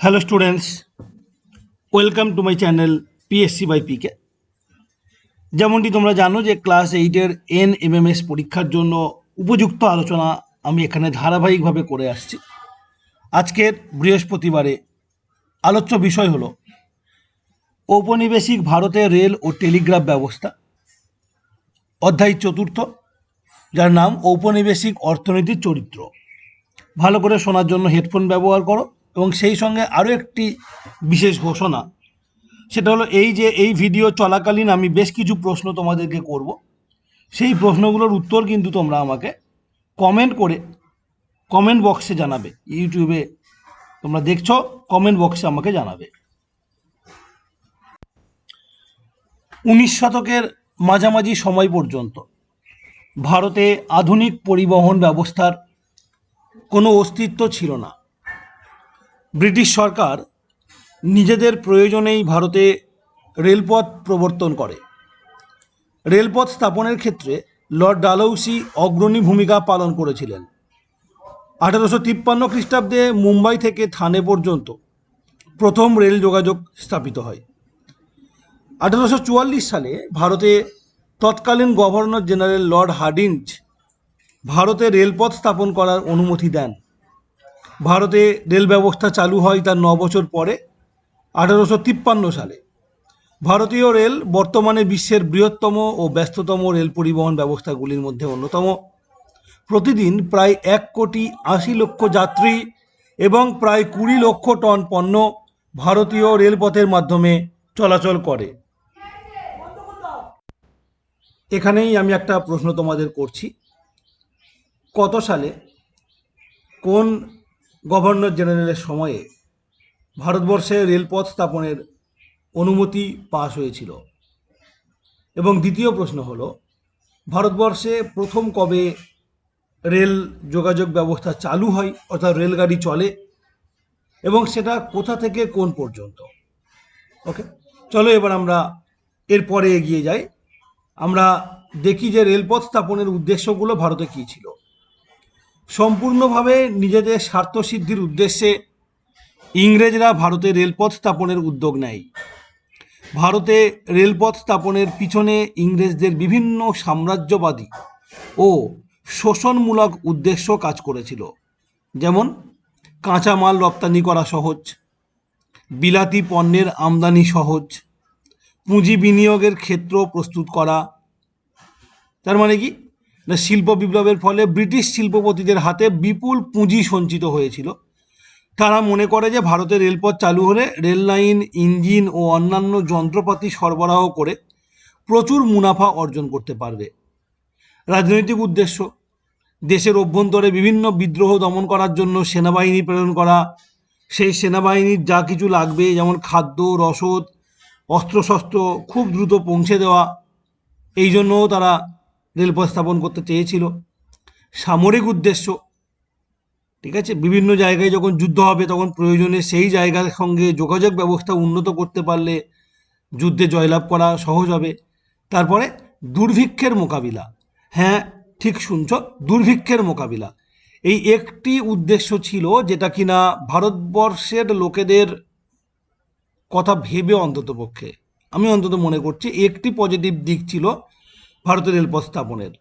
Hello students welcome to my channel PSC by PK যেমনটি তোমরা জানো যে ক্লাস এইটের এন এমএমএস পরীক্ষার জন্য উপযুক্ত আলোচনা আমি এখানে ধারাবাহিকভাবে করে আসছি। আজকের বৃহস্পতিবারে আলোচ্য বিষয় হলো ঔপনিবেশিক ভারতের রেল ও টেলিগ্রাফ ব্যবস্থা। অধ্যায় চতুর্থ, যার নাম ঔপনিবেশিক অর্থনীতির চরিত্র। ভালো করে শোনার জন্য হেডফোন ব্যবহার করো। এবং সেই সঙ্গে আরও একটি বিশেষ ঘোষণা। সেটা হলো এই যে এই ভিডিও চলাকালীন আমি বেশ কিছু প্রশ্ন তোমাদেরকে করব। সেই প্রশ্নগুলোর উত্তর কিন্তু তোমরা আমাকে কমেন্ট করে কমেন্ট বক্সে জানাবে। ইউটিউবে তোমরা দেখছ কমেন্ট বক্সে আমাকে জানাবে। উনিশ শতকের মাঝামাঝি সময় পর্যন্ত ভারতে আধুনিক পরিবহন ব্যবস্থার কোনো অস্তিত্ব ছিল না। ব্রিটিশ সরকার নিজেদের প্রয়োজনেই ভারতে রেলপথ প্রবর্তন করে। রেলপথ স্থাপনের ক্ষেত্রে লর্ড ডালহৌসি অগ্রণী ভূমিকা পালন করেছিলেন। আঠারোশো তিপ্পান্ন খ্রিস্টাব্দে মুম্বাই থেকে থানে পর্যন্ত প্রথম রেল যোগাযোগ স্থাপিত হয়। আঠারোশো চুয়াল্লিশ সালে ভারতে তৎকালীন গভর্নর জেনারেল লর্ড হার্ডিঞ্জ ভারতে রেলপথ স্থাপন করার অনুমতি দেন। ভারতে রেল ব্যবস্থা চালু হয় তার ন বছর পরে, আঠারোশো তিপ্পান্ন সালে। ভারতীয় রেল বর্তমানে বিশ্বের বৃহত্তম ও ব্যস্ততম রেল পরিবহন ব্যবস্থাগুলির মধ্যে অন্যতম। প্রতিদিন প্রায় এক কোটি আশি লক্ষ যাত্রী এবং প্রায় কুড়ি লক্ষ টন পণ্য ভারতীয় রেলপথের মাধ্যমে চলাচল করে। এখানেই আমি একটা প্রশ্ন তোমাদের করছি। কত সালে, কোন গভর্নর জেনারেলের সময়ে ভারতবর্ষে রেলপথ স্থাপনের অনুমতি পাশ হয়েছিল। এবং দ্বিতীয় প্রশ্ন হলো, ভারতবর্ষে প্রথম কবে রেল যোগাযোগ ব্যবস্থা চালু হয়, অর্থাৎ রেলগাড়ি চলে, এবং সেটা কোথা থেকে কোন পর্যন্ত? ওকে চলো এবার আমরা এরপরে এগিয়ে যাই। আমরা দেখি যে রেলপথ স্থাপনের উদ্দেশ্যগুলো ভারতে কী ছিল। সম্পূর্ণভাবে নিজেদের স্বার্থসিদ্ধির উদ্দেশ্যে ইংরেজরা ভারতে রেলপথ স্থাপনের উদ্যোগ নেয়। ভারতে রেলপথ স্থাপনের পিছনে ইংরেজদের বিভিন্ন সাম্রাজ্যবাদী ও শোষণমূলক উদ্দেশ্য কাজ করেছিল। যেমন, কাঁচামাল রপ্তানি করা সহজ, বিলাতি পণ্যের আমদানি সহজ, পুঁজি বিনিয়োগের ক্ষেত্র প্রস্তুত করা। তার মানে কি? শিল্প বিপ্লবের ফলে ব্রিটিশ শিল্পপতিদের হাতে বিপুল পুঁজি সঞ্চিত হয়েছিল। তারা মনে করে যে ভারতে রেলপথ চালু হলে রেল লাইন, ইঞ্জিন ও অন্যান্য যন্ত্রপাতি সরবরাহ করে প্রচুর মুনাফা অর্জন করতে পারবে। রাজনৈতিক উদ্দেশ্য, দেশের অভ্যন্তরে বিভিন্ন বিদ্রোহ দমন করার জন্য সেনাবাহিনী প্রেরণ করা, সেই সেনাবাহিনীর যা কিছু লাগবে, যেমন খাদ্য, রসদ, অস্ত্রশস্ত্র, খুব দ্রুত পৌঁছে দেওয়া, এই জন্যও তারা রেলপথ স্থাপন করতে চেয়েছিল। সামরিক উদ্দেশ্য, ঠিক আছে? বিভিন্ন জায়গায় যখন যুদ্ধ হবে, তখন প্রয়োজনে সেই জায়গার সঙ্গে যোগাযোগ ব্যবস্থা উন্নত করতে পারলে যুদ্ধে জয়লাভ করা সহজ হবে। তারপরে দুর্ভিক্ষের মোকাবিলা। হ্যাঁ ঠিক শুনছ, দুর্ভিক্ষের মোকাবিলা। এই একটি উদ্দেশ্য ছিল যেটা কিনা ভারতবর্ষের লোকেদের কথা ভেবে অন্তত পক্ষে আমি অন্তত মনে করছি, একটি পজিটিভ দিক ছিল ভারতের রেলপথ স্থাপনের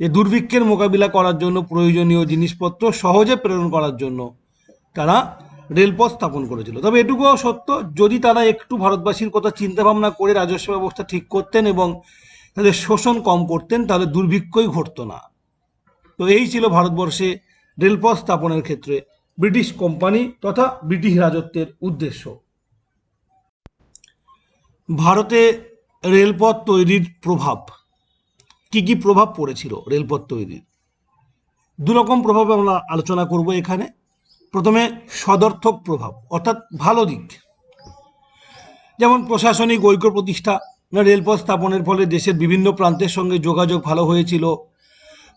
এ দুর্ভিক্ষের মোকাবিলা করার জন্য প্রয়োজনীয় জিনিসপত্র সহজে প্রেরণ করার জন্য তারা রেলপথ স্থাপন করেছিল। তবে এটুকুও সত্য, যদি তারা একটু ভারতবাসীর কথা চিন্তা ভাবনা করে রাজস্ব ব্যবস্থা ঠিক করতেন এবং তাদের শোষণ কম করতেন, তাহলে দুর্ভিক্ষই ঘটতো না। তো এই ছিল ভারতবর্ষে রেলপথ স্থাপনের ক্ষেত্রে ব্রিটিশ কোম্পানি তথা ব্রিটিশ রাজত্বের উদ্দেশ্য। ভারতে রেলপথ তৈরির প্রভাব। কি কি প্রভাব পড়েছিল রেলপথ তৈরির? দু রকম প্রভাব আমরা আলোচনা করব এখানে। প্রথমে সদর্থক প্রভাব, অর্থাৎ ভালো দিক। যেমন প্রশাসনিক ঐক্য প্রতিষ্ঠা রেলপথ স্থাপনের ফলে দেশের বিভিন্ন প্রান্তের সঙ্গে যোগাযোগ ভালো হয়েছিল।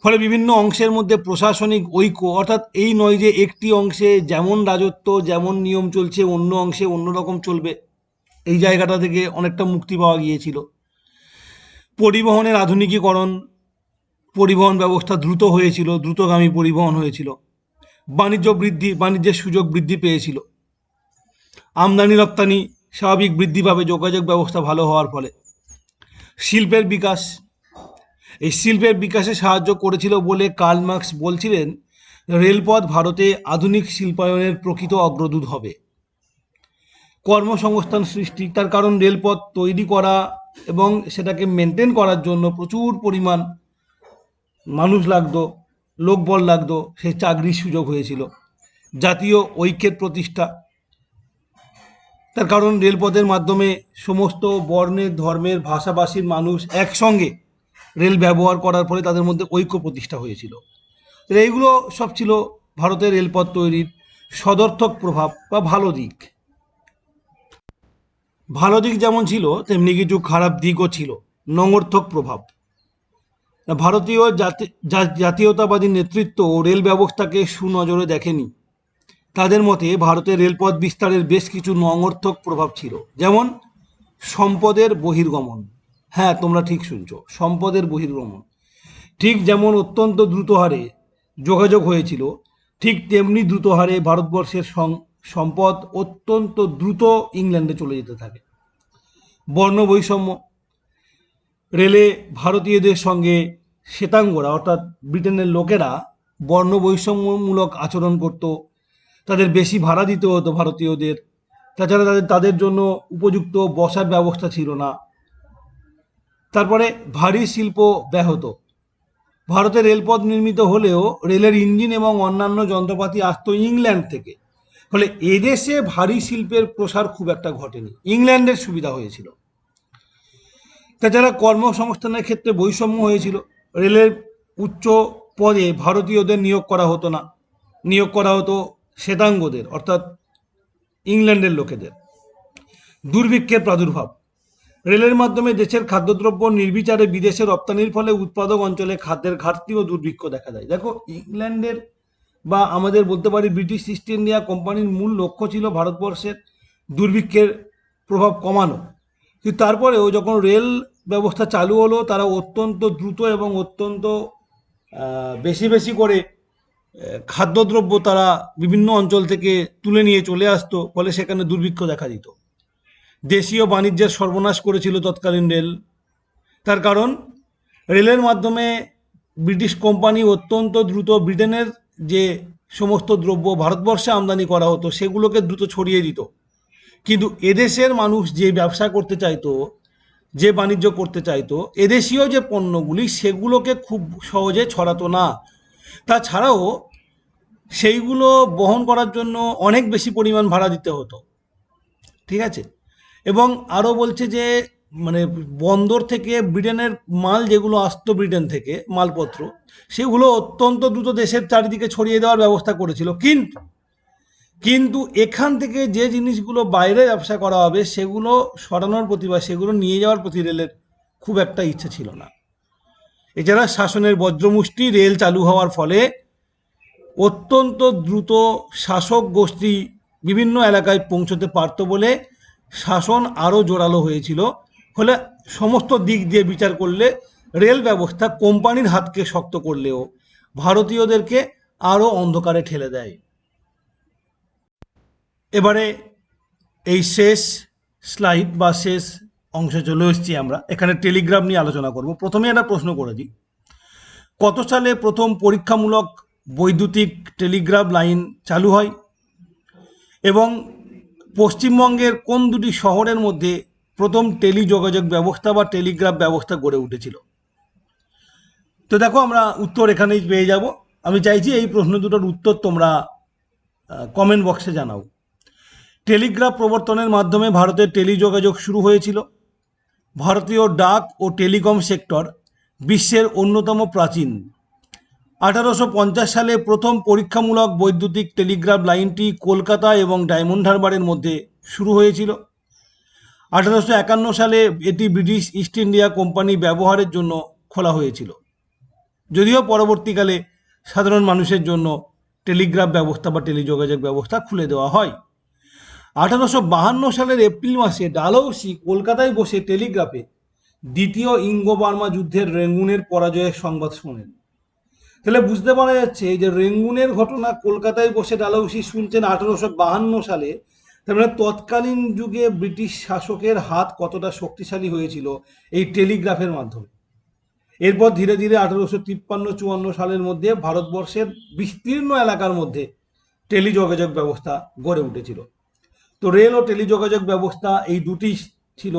ফলে বিভিন্ন অংশের মধ্যে প্রশাসনিক ঐক্য, অর্থাৎ এই নয় যে একটি অংশে যেমন রাজত্ব, যেমন নিয়ম চলছে, অন্য অংশে অন্যরকম চলবে, এই জায়গাটা থেকে অনেকটা মুক্তি পাওয়া গিয়েছিল। পরিবহনের আধুনিকীকরণ, পরিবহন ব্যবস্থা দ্রুত হয়েছিল, দ্রুতগামী পরিবহন হয়েছিল। বাণিজ্য বৃদ্ধি, বাণিজ্যের সুযোগ বৃদ্ধি পেয়েছিল। আমদানি রপ্তানি স্বাভাবিক বৃদ্ধি পাবে, যোগাযোগ ব্যবস্থা ভালো হওয়ার ফলে। শিল্পের বিকাশ, এই শিল্পের বিকাশে সাহায্য করেছিল বলে কার্ল মার্কস বলছিলেন, রেলপথ ভারতে আধুনিক শিল্পায়নের প্রকৃত অগ্রদূত হবে। কর্মসংস্থান সৃষ্টি, তার কারণ রেলপথ তৈরি করা এবং সেটাকে মেনটেন করার জন্য প্রচুর পরিমাণ মানুষ লাগতো লোকবল লাগতো সেই চাকরির সুযোগ হয়েছিল। জাতীয় ঐক্যের প্রতিষ্ঠা। তার কারণ রেলপথের মাধ্যমে সমস্ত বর্ণের, ধর্মের, ভাষাভাষীর মানুষ একসঙ্গে রেল ব্যবহার করার ফলে তাদের মধ্যে ঐক্য প্রতিষ্ঠা হয়েছিল। এইগুলো সব ছিল ভারতের রেলপথ তৈরির সদর্থক প্রভাব বা ভালো দিক। ভালো দিক যেমন ছিল, তেমনি কিছু খারাপ দিকও ছিল। নঙর্থক প্রভাব। ভারতীয় জাতি জাতীয়তাবাদী নেতৃত্ব ও রেল ব্যবস্থাকে সুনজরে দেখেনি। তাদের মতে ভারতের রেলপথ বিস্তারের বেশ কিছু নঙর্থক প্রভাব ছিল। যেমন, সম্পদের বহির্গমন। হ্যাঁ তোমরা ঠিক শুনছো, সম্পদের বহির্গমন। ঠিক যেমন অত্যন্ত দ্রুত হারে যোগাযোগ হয়েছিল, ঠিক তেমনি দ্রুত হারে ভারতবর্ষের সং- সম্পদ অত্যন্ত দ্রুত ইংল্যান্ডে চলে যেতে থাকে। বর্ণ বৈষম্য, রেলে ভারতীয়দের সঙ্গে শ্বেতাঙ্গরা, অর্থাৎ ব্রিটেনের লোকেরা বর্ণ বৈষম্যমূলক আচরণ করত, তাদের বেশি ভাড়া দিতে হতো ভারতীয়দের। তাছাড়া তাদের তাদের জন্য উপযুক্ত বসার ব্যবস্থা ছিল না। তারপরে ভারী শিল্প ব্যাহত ভারতে রেলপথ নির্মিত হলেও রেলের ইঞ্জিন এবং অন্যান্য যন্ত্রপাতি আসতো ইংল্যান্ড থেকে। ফলে এদেশে ভারী শিল্পের প্রসার খুব একটা ঘটেনি। ইংল্যান্ডের সুবিধা হয়েছিল। তাছাড়া কর্মসংস্থানের ক্ষেত্রে বৈষম্য হয়েছিল, রেলের উচ্চ পদে ভারতীয়দের নিয়োগ করা হতো না। নিয়োগ করা হতো শ্বেতাঙ্গদের, অর্থাৎ ইংল্যান্ডের লোকেদের। দুর্ভিক্ষের প্রাদুর্ভাব। রেলের মাধ্যমে দেশের খাদ্যদ্রব্য নির্বিচারে বিদেশে রপ্তানির ফলে উৎপাদক অঞ্চলে খাদ্যের ঘাটতি ও দুর্ভিক্ষ দেখা যায় দেখো, ইংল্যান্ডের বা আমাদের বলতে পারি ব্রিটিশ ইস্ট ইন্ডিয়া কোম্পানির মূল লক্ষ্য ছিল ভারতবর্ষের দুর্ভিক্ষের প্রভাব কমানো। কিন্তু তারপরেও যখন রেল ব্যবস্থা চালু হলো, তারা অত্যন্ত দ্রুত এবং অত্যন্ত বেশি বেশি করে খাদ্যদ্রব্য তারা বিভিন্ন অঞ্চল থেকে তুলে নিয়ে চলে আসতো, ফলে সেখানে দুর্ভিক্ষ দেখা দিত। দেশীয় বাণিজ্যের সর্বনাশ করেছিল তৎকালীন রেল। তার কারণ, রেলের মাধ্যমে ব্রিটিশ কোম্পানি অত্যন্ত দ্রুত ব্রিটেনের যে সমস্ত দ্রব্য ভারতবর্ষে আমদানি করা হতো, সেগুলোকে দ্রুত ছড়িয়ে দিত। কিন্তু এদেশের মানুষ যে ব্যবসা করতে চাইতো, যে বাণিজ্য করতে চাইতো, এদেশীয় যে পণ্যগুলি, সেগুলোকে খুব সহজে ছড়াতো না। তাছাড়াও সেইগুলো বহন করার জন্য অনেক বেশি পরিমাণ ভাড়া দিতে হতো। ঠিক আছে? এবং আরও বলছে যে মানে বন্দর থেকে ব্রিটেনের মাল যেগুলো আসতো ব্রিটেন থেকে, মালপত্র, সেগুলো অত্যন্ত দ্রুত দেশের চারিদিকে ছড়িয়ে দেওয়ার ব্যবস্থা করেছিল। কিন্তু কিন্তু এখান থেকে যে জিনিসগুলো বাইরে ব্যবসা করা হবে, সেগুলো সরানোর প্রতি বা সেগুলো নিয়ে যাওয়ার প্রতি রেলের খুব একটা ইচ্ছা ছিল না। এছাড়া শাসনের বজ্রমুষ্টি রেল চালু হওয়ার ফলে অত্যন্ত দ্রুত শাসক গোষ্ঠী বিভিন্ন এলাকায় পৌঁছতে পারত বলে শাসন আরও জোরালো হয়েছিল। ফলে সমস্ত দিক দিয়ে বিচার করলে রেল ব্যবস্থা কোম্পানির হাতকে শক্ত করলেও ভারতীয়দেরকে আরও অন্ধকারে ঠেলে দেয়। এবারে এই শেষ স্লাইড বা শেষ অংশে চলে এসেছি আমরা। এখানে টেলিগ্রাম নিয়ে আলোচনা করব। প্রথমে একটা প্রশ্ন করে দিই। কত সালে প্রথম পরীক্ষামূলক বৈদ্যুতিক টেলিগ্রাফ লাইন চালু হয়? এবং পশ্চিমবঙ্গের কোন দুটি শহরের মধ্যে প্রথম টেলিযোগাযোগ ব্যবস্থা বা টেলিগ্রাফ ব্যবস্থা গড়ে উঠেছিল। তো দেখো, আমরা উত্তর এখানেই পেয়ে যাব। আমি চাইছি এই প্রশ্ন দুটোর উত্তর তোমরা কমেন্ট বক্সে জানাও। টেলিগ্রাফ প্রবর্তনের মাধ্যমে ভারতের টেলিযোগাযোগ শুরু হয়েছিল। ভারতীয় ডাক ও টেলিকম সেক্টর বিশ্বের অন্যতম প্রাচীন। আঠারোশো পঞ্চাশ সালে প্রথম পরীক্ষামূলক বৈদ্যুতিক টেলিগ্রাফ লাইনটি কলকাতা এবং ডায়মন্ড হারবারের মধ্যে শুরু হয়েছিল। আঠারোশো একান্ন সালে এটি ব্রিটিশ ইস্ট ইন্ডিয়া কোম্পানি ব্যবহারের জন্য খোলা হয়েছিল। যদিও পরবর্তীকালে সাধারণ মানুষের জন্য টেলিগ্রাফ ব্যবস্থা বা টেলিযোগাযোগ ব্যবস্থা খুলে দেওয়া হয়। আঠারোশো বাহান্ন সালের এপ্রিল মাসে ডালহৌসি কলকাতায় বসে টেলিগ্রাফে দ্বিতীয় ইঙ্গ বার্মা যুদ্ধের রেঙ্গুনের পরাজয়ের সংবাদ শোনেন। তাহলে বুঝতে পারা যাচ্ছে যে রেঙ্গুনের ঘটনা কলকাতায় বসে ডালহৌসি শুনছেন আঠারোশো বাহান্ন সালে তার মানে তৎকালীন যুগে ব্রিটিশ শাসকের হাত কতটা শক্তিশালী হয়েছিল এই টেলিগ্রাফের মাধ্যমে। এরপর ধীরে ধীরে আঠারোশো তিপ্পান্ন চুয়ান্ন সালের মধ্যে ভারতবর্ষের বিস্তীর্ণ এলাকার মধ্যে টেলিযোগাযোগ ব্যবস্থা গড়ে উঠেছিল। তো রেল ও টেলিযোগাযোগ ব্যবস্থা এই দুটি ছিল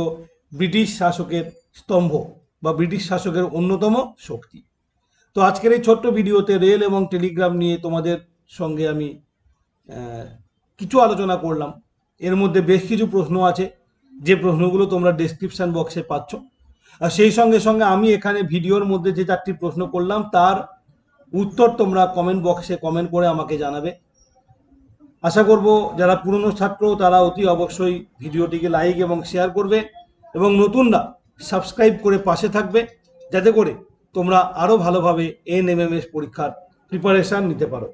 ব্রিটিশ শাসকের স্তম্ভ বা ব্রিটিশ শাসকের অন্যতম শক্তি। তো আজকের এই ছোট্ট ভিডিওতে রেল এবং টেলিগ্রাম নিয়ে তোমাদের সঙ্গে আমি কিছু আলোচনা করলাম। এর মধ্যে বেশ কিছু প্রশ্ন আছে। যে প্রশ্নগুলো তোমরা ডেসক্রিপশন বক্সে পাচ্ছ। আর সেই সঙ্গে সঙ্গে আমি এখানে ভিডিওর মধ্যে যে চারটি প্রশ্ন করলাম, তার উত্তর তোমরা কমেন্ট বক্সে কমেন্ট করে আমাকে জানাবে। আশা করব যারা পুরনো ছাত্র, তারা অতি অবশ্যই ভিডিওটিকে লাইক এবং শেয়ার করবে এবং নতুনরা সাবস্ক্রাইব করে পাশে থাকবে, যাতে করে তোমরা আরও ভালোভাবে এন এম পরীক্ষার প্রিপারেশান নিতে পারো।